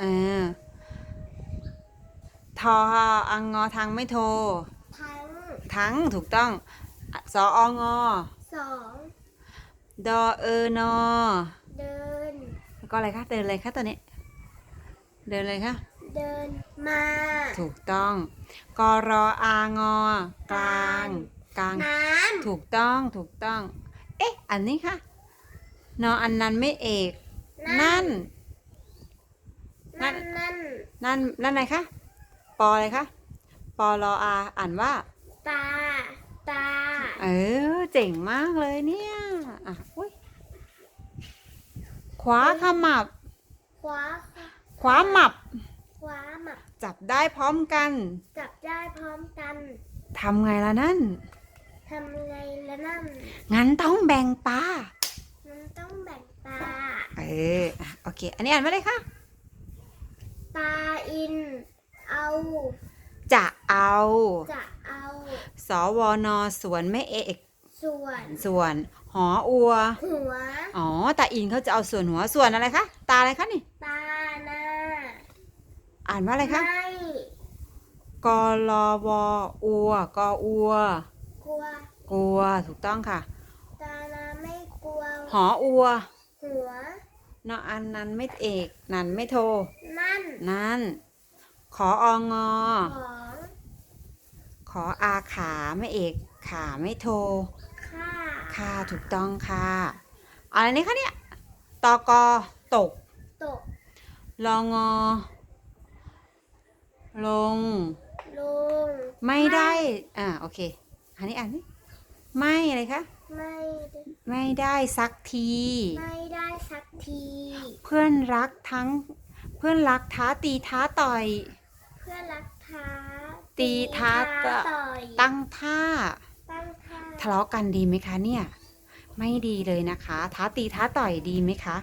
เออทออังงอทางไม่โทรทั้งทั้งถูกต้องอะสอองอสองดอเออนอเดิน แล้วก็อะไรคะเดินอะไรคะตัวนี้ เดินอะไรคะเดินมา ถูกต้องกรออางอกลาง กลาง น้ถูกต้องถูกต้อง เอ๊ะ อันนี้ค่ะนออันนั้นไม่เอกำนั่นนั่น นั่นนั่นนั่นอะไรคะปออะไรคะปอรออาอ่านว่า ตา ตา เออ เจ๋งมากเลยเนี่ยอะอุ้ยขวาขมับ ขวาขวาหมับ ขวาหมักจับได้พร้อมกัน จับได้พร้อมกันทำไงล่ะนั่นทำไงละนั่น งั้นต้องแบ่งปลา มันต้องแบ่งตาเอออะโอเค อันนี้อ่านว่าอะไรคะ ตาอิน เอา จะเอา จะเอา สวนอสวนไม่เอก ส่วนส่วน หออัว หัว อ๋อ ตาอินเขาจะเอาส่วนหัวส่วนอะไรคะ ตาอะไรคะนี่ ตาหน้าอ่านว่าอะไรคะไม่กลวอัวกออัว กลัว กลัว ถูกต้องค่ะ ตาหน้าไม่กลัว หออัว หัว นออันนั้นไม่เอก นันไม่โทรนั่ นนั่น ขอองอ ของขออาขาไม่เอกขาไม่โทรข้าค่ะถูกต้องค่ะ อะไรนี่คะเนี่ยตอกอตก ตกลองอ ลง ลงไม่ได้ อ่า โอเค อันนี้อ่านนี่ไม่อะไรคะ ไม่ได้ไม่ได้สักที ไม่ได้สักที เพื่อนรักทั้ง เพื่อนรักท้าตีท้าต่อย เพื่อรักท้าตีท้าตีต่อย ตั้งท่า ตั้งท่าทะเลาะกันดีไหมคะเนี่ย ไม่ดีเลยนะคะ ท้าตีท้าต่อยดีไหมคะ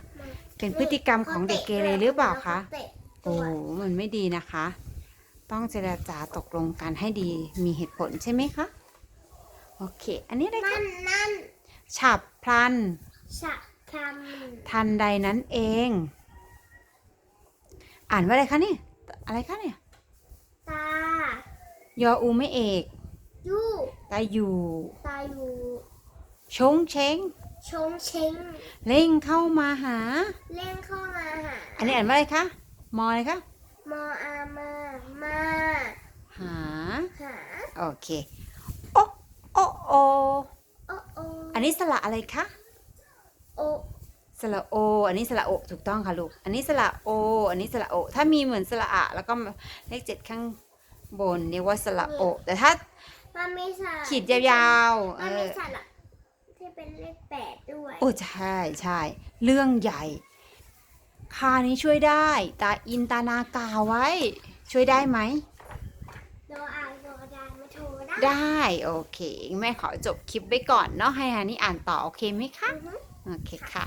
เป็นพฤติกรรมของเด็กเกเรหรือเปล่าคะเตะโอ้มันไม่ดีนะคะ ต้องเจรจาตกลงกันให้ดีมีเหตุผลใช่ไหมคะ โอเค อันนี้อะไรนั่คะนนั่นฉับพลันฉะททันใดนั้นเอง อ่านว่าอะไรคะนี่อะไรคะเนี่ยำตายออูไม่เอกยูตาอยู่ตาอยู่ชงเชงชงเชงเร่งเข้ามาหาเล่นเข้ามาหา อันนี้อ่านว่าอะไรคะมออะไรคะมออามามาหาหาโอเคโอโอโอโอโออันนี้สระอะไรคะโอ สระโอ อันนี้สระโอ ถูกต้องค่ะลูก อันนี้สระโอ อันนี้สระโอ ถ้ามีเหมือนสระอะ แล้วก็เลขเจ็ดข้างบนเรียกว่าสระโอ แต่ถ้ามันมีสระขีดยาวๆ เอมันมีอ สระที่เป็นเลขแปดด้วยโอ้ใช่ใช่ เรื่องใหญ่ คานี้ช่วยได้ ตาอินตานากาไว้ ช่วยได้ไหม โดอ่านโดดานมาโทรได้ได้ โอเค แม่ขอจบคลิปไว้ก่อนเนาะ ให้ฮานี่อ่านต่อ โอเคไหมคะ อือฮึ โอเคค่ะ